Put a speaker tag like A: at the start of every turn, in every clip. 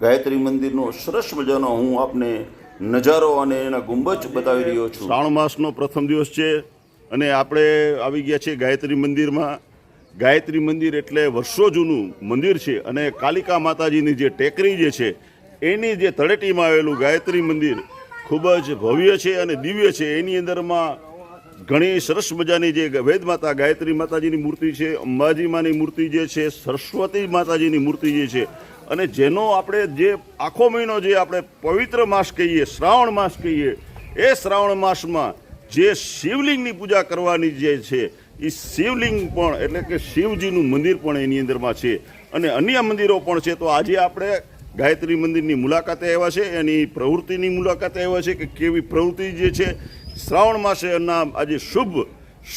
A: ગાયત્રી મંદિરનો સરસ મજાનો હું આપને નજારો અને એના ગુંબજ બતાવી રહ્યો છું.
B: શ્રાવણ માસનો પ્રથમ દિવસ છે અને આપણે આવી ગયા છીએ ગાયત્રી મંદિરમાં. ગાયત્રી મંદિર એટલે વર્ષો જૂનું મંદિર છે અને કાલિકા માતાજીની જે ટેકરી જે છે, એની જે તળેટીમાં આવેલું ગાયત્રી મંદિર ખૂબ જ ભવ્ય છે અને દિવ્ય છે. એની અંદરમાં ઘણી સરસ મજાની જે વેદ માતા, ગાયત્રી માતાજીની મૂર્તિ છે, અંબાજી માની મૂર્તિ જે છે, સરસ્વતી માતાજીની મૂર્તિ જે છે અને જેનો આપણે જે આખો મહિનો જે આપણે પવિત્ર માસ કહીએ, શ્રાવણ માસ કહીએ, એ શ્રાવણ માસમાં જે શિવલિંગની પૂજા કરવાની જે છે એ શિવલિંગ પણ, એટલે કે શિવજીનું મંદિર પણ એની અંદરમાં છે. અને અન્ય મંદિરો પણ છે. તો આજે આપણે ગાયત્રી મંદિરની મુલાકાતે આવ્યા છે. એની પ્રવૃત્તિની મુલાકાતે આવ્યા છે કે કેવી પ્રવૃત્તિ જે છે. શ્રાવણ માસેના આજે શુભ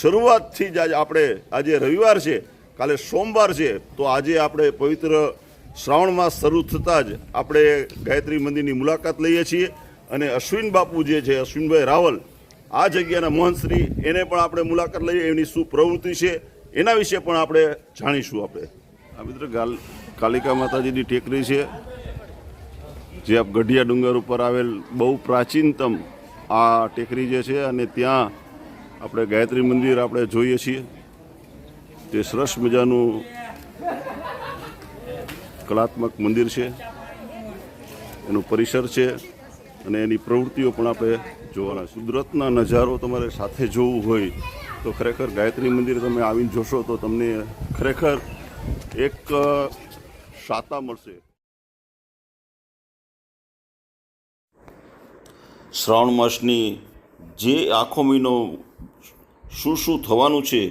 B: શરૂઆતથી જ આજે આપણે આજે રવિવાર છે. કાલે સોમવાર છે. તો આજે આપણે પવિત્ર શ્રાવણ માસ શરૂ થતાં જ આપણે ગાયત્રી મંદિરની મુલાકાત લઈએ છીએ અને અશ્વિન બાપુ જે છે, અશ્વિનભાઈ રાવલ, આ જગ્યાના મોહનશ્રી, એને પણ આપણે મુલાકાત લઈએ એની શું પ્રવૃત્તિ છે, એના વિશે પણ આપણે જાણીશું આપણે. આ મિત્ર, ગાલ, કાલિકા માતાજીની ટેકરી છે, જે આપ ગઢિયા ડુંગર ઉપર આવેલ બહુ પ્રાચીનતમ આ ટેકરી જે છે અને ત્યાં આપણે ગાયત્રી મંદિર આપણે જોઈએ છીએ. તે સરસ મજાનું કલાત્મક મંદિર છે એનું પરિસર છે અને એની પ્રવૃત્તિઓ પણ આપણે જોવાના છે. કુદરતના નજારો તમારે સાથે જોવું હોય તો ખરેખર ગાયત્રી મંદિર તમે આવીને જોશો તો તમને ખરેખર એક શાતા મળશે
A: શ્રાવણ માસની જે આખો મહિનો શું શું થવાનું છે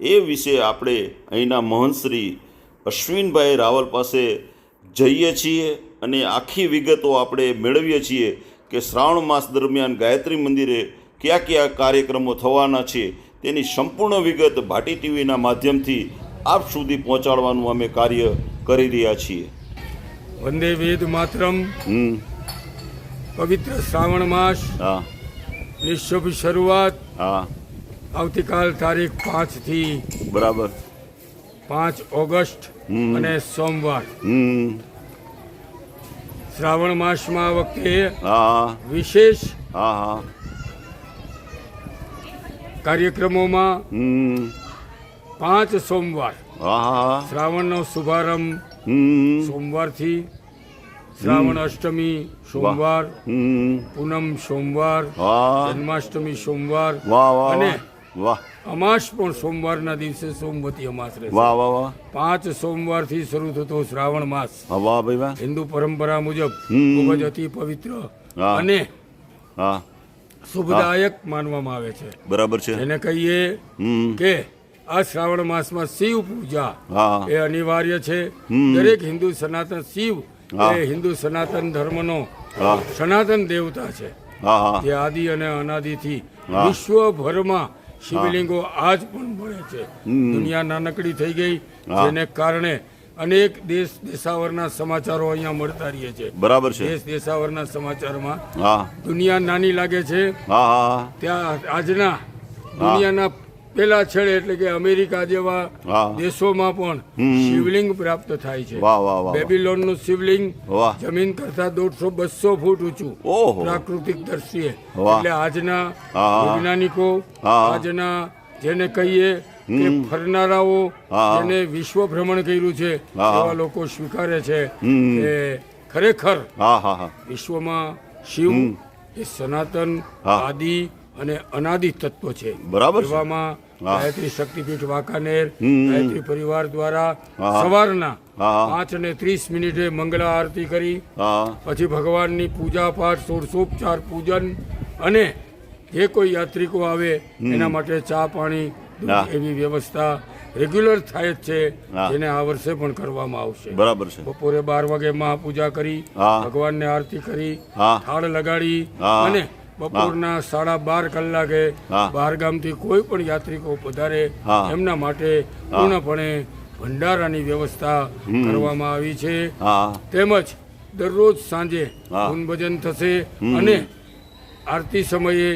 A: એ વિશે આપણે અહીંના મહંતશ્રી અશ્વિનભાઈ રાવલ પાસે જઈએ છીએ અને આખી વિગતો આપણે મેળવીએ છીએ કે શ્રાવણ માસ દરમિયાન ગાયત્રી મંદિરે કયા કયા કાર્યક્રમો થવાના છે તેની સંપૂર્ણ વિગત ભાટી ટીવીના માધ્યમથી આપ સુધી પહોંચાડવાનું અમે કાર્ય કરી રહ્યા છીએ.
C: વંદે વેદ માતરમ. પવિત્ર શ્રાવણ માસ. નિશુભ શરૂઆત. આવતીકાલ તારીખ પાંચથી
B: બરાબર.
C: પાંચ ઓગસ્ટ અને સોમવાર. શ્રાવણ માસમાં વખતે વિશેષ કાર્યક્રમોમાં પાંચ સોમવાર. શ્રાવણનો શુભારંભ સોમવારથી શ્રાવણ અષ્ટમી સોમવાર પૂનમ સોમવાર જન્માષ્ટમી સોમવાર અને
B: વાહ.
C: અમાસ પણ સોમવારના દિવસે સોમવતી અમાસ રહેશે.
B: વાહ વાહ વાહ.
C: પાંચ સોમવારથી શરૂ થતો શ્રાવણ માસ.
B: વાહ ભાઈ વાહ.
C: હિન્દુ પરંપરા મુજબ ખૂબ જ અતિ પવિત્ર અને
B: હા.
C: શુભદાયક માનવામાં આવે છે.
B: બરાબર છે.
C: એને કહીએ કે આ શ્રાવણ માસમાં શિવ પૂજા એ અનિવાર્ય છે. દરેક હિન્દુ સનાતન શિવ. એ હિન્દુ સનાતન ધર્મનો. સનાતન દેવતા છે. જે આદિ અને અનાદિથી. વિશ્વભરમાં શિવલિંગો આજ પણ મળે છે. દુનિયા નાનકડી થઈ ગઈ જેને કારણે અનેક દેશ દેશાવરના સમાચારો અહીંયા મળતા રહીએ છે.
B: બરાબર છે.
C: દેશ દેશાવરના સમાચારમાં દુનિયા નાની લાગે છે. ત્યાં આજના દુનિયાના પેલા છેડે એટલે કે અમેરિકા જેવા. દેશોમાં પણ શિવલિંગ પ્રાપ્ત થાય છે. બેબીલોનનું શિવલિંગ જમીન કરતા દોઢસો બસો ફૂટ ઊંચું. પ્રાકૃતિક દ્રષ્ટિએ એટલે આજના વૈજ્ઞાનિકો આજના જેને કહીએ કે ફરનારાઓ. જેને વિશ્વ ભ્રમણ કર્યું છે એવા લોકો સ્વીકારે છે કે ખરેખર વિશ્વમાં શિવ એ સનાતન આદિ અને અનાદિ તત્વ છે.
B: બરાબર
C: એવામાં. ગાયત્રી શક્તિપીઠ વાંકાનેર ગાયત્રી પરિવાર દ્વારા સવારના પાંચ ને ત્રીસ મિનિટે મંગળા આરતી કરી. પછી ભગવાનની પૂજા પાઠ ષોડશોપચાર પૂજન અને જે કોઈ યાત્રિકો આવે એના માટે ચા પાણી એવી વ્યવસ્થા રેગ્યુલર થાય જ છે. જેને આ વર્ષે પણ કરવામાં આવશે.
B: બરાબર છે.
C: બપોરે બાર વાગે મહાપૂજા કરી. ભગવાનને આરતી કરી. થાળ લગાડી અને બપોરના સાડા બાર કલાકે
B: બહારગામથી
C: બહાર ગામથી કોઈ પણ યાત્રિકો પધારે એમના માટે પૂર્ણપણે ભંડારાની વ્યવસ્થા કરવામાં આવી છે. તેમજ દરરોજ સાંજે. ભજન થશે અને આરતી સમયે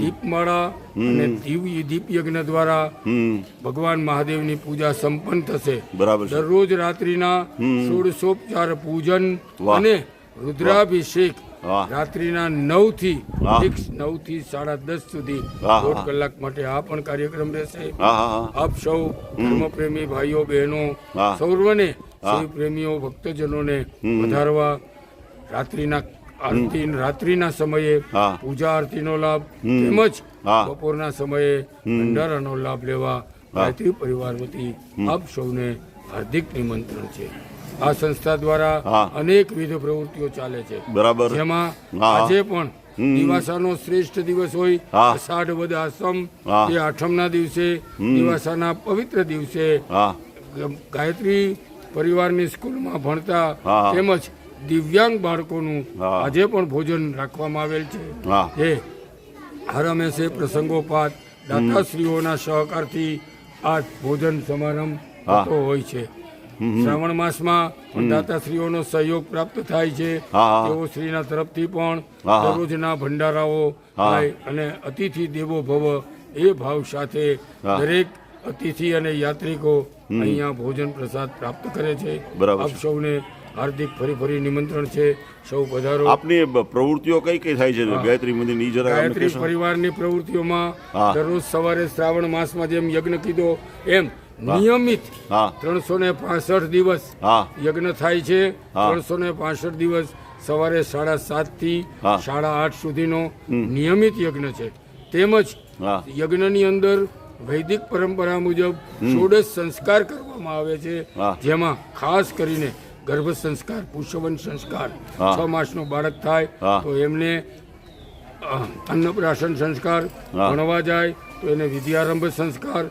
C: દીપમાળા અને દીપ યજ્ઞ દ્વારા ભગવાન મહાદેવની પૂજા સંપન્ન થશે.
B: બરાબર
C: દરરોજ રાત્રિના સોળસોપચાર પૂજન અને રુદ્રાભિષેક. રાત્રિના નવથી. નવથી સાડા દસ સુધી દોઢ કલાક માટે આ પણ કાર્યક્રમ રહેશે. આપ સૌ ધર્મપ્રેમી ભાઈઓ બહેનો સૌર્વને શિવ પ્રેમીઓ ભક્તજનોને વધારવા રાત્રિના આરતી રાત્રિના સમયે. પૂજા આરતીનો લાભ તેમજ બપોરના સમયે ભંડારાનો લાભ લેવા ગાયત્રી પરિવાર વતી આપ સૌને હાર્દિક નિમંત્રણ છે. આ સંસ્થા દ્વારા
B: અનેક
C: અનેકવિધ પ્રવૃત્તિઓ ચાલે છે.
B: બરાબર.
C: જેમાં આજે પણ દિવાસાનો શ્રેષ્ઠ દિવસ હોય. અષાઢ વદ આસમ. એ આઠમના દિવસે દિવાસાના પવિત્ર દિવસે ગાયત્રી પરિવારની સ્કૂલમાં ભણતા તેમજ દિવ્યાંગ બાળકોનું આજે પણ ભોજન રાખવામાં આવેલ છે. એ હરમેશે પ્રસંગોપાત દાતાશ્રીઓના સહકારથી આ ભોજન સમારંભ થતો હોય છે. શ્રાવણ માસમાં પણ દાતાશ્રીઓનો સહયોગ પ્રાપ્ત થાય છે. તેઓ શ્રીના તરફથી પણ. દરરોજના ભંડારાઓ થાય અને અતિથિ દેવો ભવ એ ભાવ સાથે દરેક અતિથિ અને યાત્રિકો અહીંયા ભોજન પ્રસાદ પ્રાપ્ત કરે છે. આપ સૌને હાર્દિક ફરી ફરી નિમંત્રણ છે. સૌ પધારો.
B: આપની પ્રવૃત્તિઓ કઈ કઈ થાય છે? ગાયત્રી મંદિરની જરા અમને
C: ગાયત્રી? પરિવારની પ્રવૃત્તિઓમાં દરરોજ સવારે શ્રાવણ માસમાં જેમ યજ્ઞ કીધો એમ નિયમિત ત્રણસો ને પાસઠ દિવસ યજ્ઞ થાય છે. ત્રણસો ને પાસઠ દિવસ સવારે સાડા
B: સાતથી
C: સાડા આઠ સુધીનો નિયમિત યજ્ઞ છે. તેમજ યજ્ઞની અંદર વૈદિક પરંપરા મુજબ ષોડશ સંસ્કાર કરવામાં આવે છે. જેમાં ખાસ કરીને ગર્ભ સંસ્કાર પુષ્પવન સંસ્કાર. છ માસનું બાળક થાય તો એમને અન્નપ્રાશન સંસ્કાર ભણવા જાય તો એને વિદ્યારંભ સંસ્કાર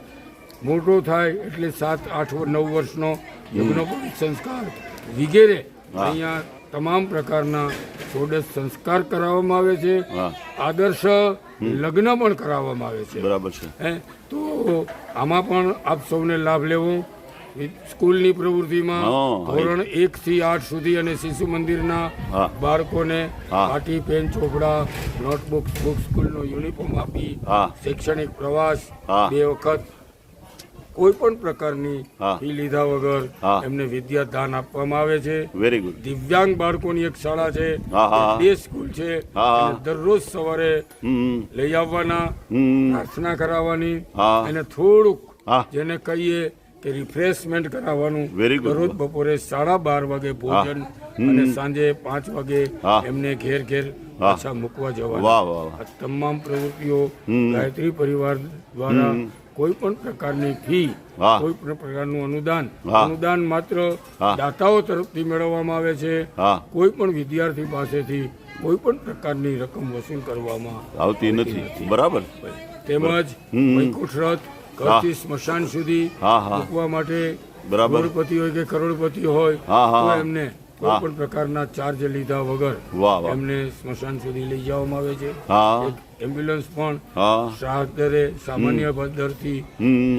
C: મોટો થાય એટલે સાત આઠ નવ વર્ષનો યજ્ઞોપવિત સંસ્કાર વગેરે અહીંયા તમામ પ્રકારના ષોડશ સંસ્કાર કરાવવામાં આવે છે. આદર્શ લગ્ન પણ કરાવવામાં આવે છે.
B: બરાબર છે.
C: હે? તો આમાં પણ આપ સૌને લાભ લેવો. સ્કૂલની પ્રવૃત્તિમાં ધોરણ એક થી આઠ સુધી અને શિશુ મંદિરના બાળકોને. પાટી પેન ચોપડા નોટબુક બુક સ્કૂલનો યુનિફોર્મ આપી શૈક્ષણિક પ્રવાસ. બે વખત કોઈ પણ પ્રકારની ફી લીધા વગર
B: એમને
C: એમને વિદ્યાદાન આપવામાં આવે છે.
B: વેરી ગુડ
C: દિવ્યાંગ બાળકોની એક શાળા છે.
B: હા.
C: સ્કૂલ છે. દરરોજ સવારે લઈ આવવાના પ્રાર્થના કરાવવાની અને થોડુંક જેને કહીએ કે રિફ્રેશમેન્ટ કરાવવાનું. દરરોજ બપોરે સાડા બાર વાગે ભોજન અને સાંજે પાંચ વાગે એમને ઘેર ઘેર પાછા મૂકવા જવા તમામ પ્રવૃત્તિઓ ગાયત્રી પરિવાર દ્વારા કોઈ પણ પ્રકારની ફી કોઈ પણ પ્રકારનું અનુદાન. અનુદાન માત્ર દાતાઓ તરફથી મેળવવામાં આવે છે. કોઈ પણ વિદ્યાર્થી પાસેથી કોઈ પણ પ્રકારની રકમ વસૂલ કરવામાં
B: આવતી નથી. બરાબર.
C: તેમજ. વૈકુંઠ રથ ઘરથી સ્મશાન સુધી. મૂકવા માટે
B: બરાબર.
C: કરોડપતિ હોય કે કરોડપતિ હોય. એમને કોઈ પણ પ્રકારના ચાર્જ લીધા વગર એમને સ્મશાન સુધી લઈ જવામાં આવે છે. એમ્બ્યુલન્સ પણ દરે સામાન્ય દરથી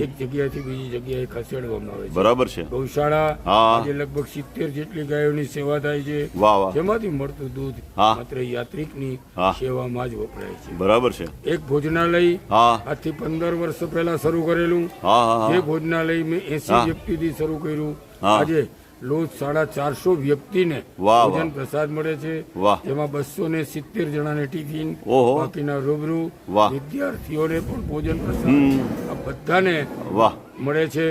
C: એક જગ્યાએથી બીજી જગ્યાએ ખસેડવામાં આવે છે.
B: બરાબર છે.
C: ગૌશાળા આજે લગભગ સિત્તેર જેટલી ગાયોની સેવા થાય છે. જેમાંથી મળતું દૂધ. માત્ર યાત્રિકની સેવામાં જ વપરાય છે.
B: બરાબર છે.
C: એક ભોજનાલય આજથી પંદર વર્ષ પહેલા શરૂ કરેલું. જે ભોજનાલય મેં એસી. વ્યક્તિથી શરૂ કર્યું. આજે રોજ સાડા ચારસો વ્યક્તિને ભોજન પ્રસાદ મળે છે. જેમાં બસો ને સિત્તેર જણાને ટિફિન બાકીના રૂબરૂ વિદ્યાર્થીઓને પણ ભોજન પ્રસાદ બધાને મળે છે.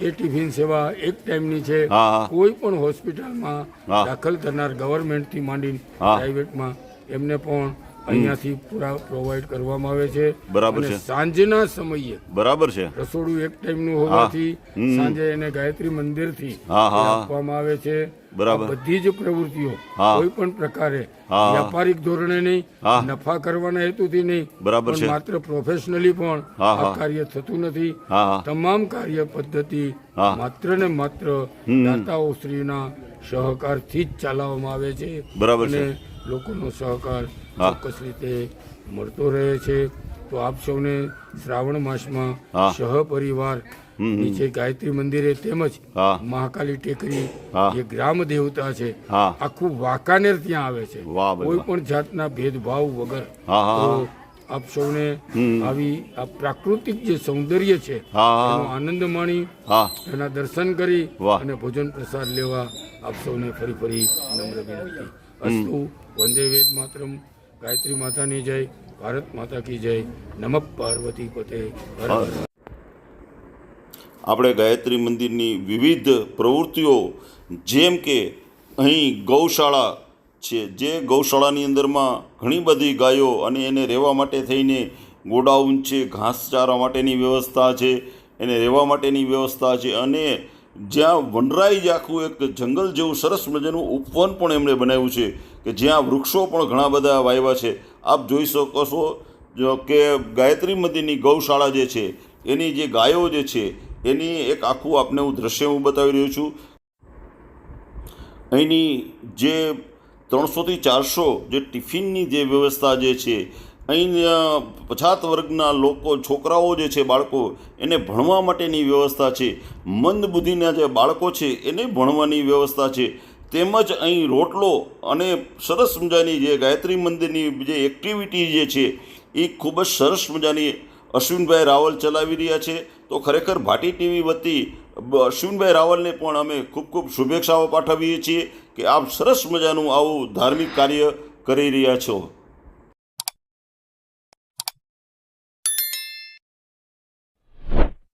C: એ ટિફિન સેવા એક ટાઈમની છે. કોઈ પણ હોસ્પિટલમાં દાખલ થનાર ગવર્મેન્ટથી માંડીને. પ્રાઇવેટમાં એમને પણ અહીંયાથી પૂરા પ્રોવાઈડ કરવામાં આવે છે.
B: બરાબર છે.
C: સાંજના સમયે
B: બરાબર છે.
C: રસોડું એક ટાઈમનું હોવાથી સાંજે એને ગાયત્રી મંદિરથી. આપવામાં આવે છે.
B: બરાબર.
C: બધી જ પ્રવૃત્તિઓ કોઈ પણ પ્રકારે વ્યાપારિક ધોરણે નહીં નફા કરવાના હેતુથી નહીં
B: બરાબર છે.
C: માત્ર પ્રોફેશનલી પણ આ કાર્ય થતું નથી. તમામ કાર્ય પદ્ધતિ માત્ર ને માત્ર દાતાઓ શ્રીના સહકારથી જ ચલાવવામાં આવે છે.
B: બરાબર છે.
C: લોકોનો સહકાર ચોક્કસ રીતે મળતો રહે છે. તો આપ સૌને શ્રાવણ માસમાં સહપરિવાર નીચે ગાયત્રી મંદિરે તેમજ મહાકાલી ટેકરી જે ગ્રામ દેવતા છે આખું વાંકાનેર ત્યાં આવે છે. કોઈ પણ જાતના ભેદભાવ વગર. આપ સૌને આવી આ પ્રાકૃતિક જે સૌંદર્ય છે. એનો આનંદ માણી એના દર્શન કરી અને ભોજન પ્રસાદ લેવા આપ સૌને ફરી ફરી નમ્ર વિનંતી. અસ્તુ વંદે વેદ માતરમ ગાયત્રી માતાની જય ભારત માતા કી જય નમઃ પાર્વતી પતે
B: આપણે ગાયત્રી મંદિરની વિવિધ પ્રવૃત્તિઓ જેમ કે અહીં ગૌશાળા છે જે ગૌશાળાની અંદરમાં ઘણી બધી ગાયો અને એને રહેવા માટે થઈને ગોડાઉન છે ઘાસચારા માટેની વ્યવસ્થા છે એને રહેવા માટેની વ્યવસ્થા છે અને જ્યાં વનરાઈ આખું એક જંગલ જેવું સરસ મજાનું ઉપવન પણ એમણે બનાવ્યું છે કે જ્યાં વૃક્ષો પણ ઘણા બધા વાવ્યા છે. આપ જોઈ શકો છો કે ગાયત્રી મંદિરની ગૌશાળા જે છે, એની જે ગાયો જે છે, એની એક આખું આપને હું દ્રશ્ય હું બતાવી રહ્યો છું. અહીંની જે ત્રણસોથી ચારસો જે ટિફિનની જે વ્યવસ્થા જે છે અહીં પછાત વર્ગના લોકો, છોકરાઓ જે છે, બાળકો, એને ભણવા માટેની વ્યવસ્થા છે. મંદ બુદ્ધિના જે બાળકો છે, એને ભણવાની વ્યવસ્થા છે. તેમજ અહીં રોટલો અને સરસ મજાની જે ગાયત્રી મંદિરની જે એક્ટિવિટી જે છે, એ ખૂબ જ સરસ મજાની અશ્વિનભાઈ રાવલ ચલાવી રહ્યા છે. તો ખરેખર ભાટી ટીવી વતી અશ્વિનભાઈ રાવલને પણ અમે ખૂબ ખૂબ શુભેચ્છાઓ પાઠવીએ છીએ કે આપ સરસ મજાનું આવું ધાર્મિક કાર્ય કરી રહ્યા છો.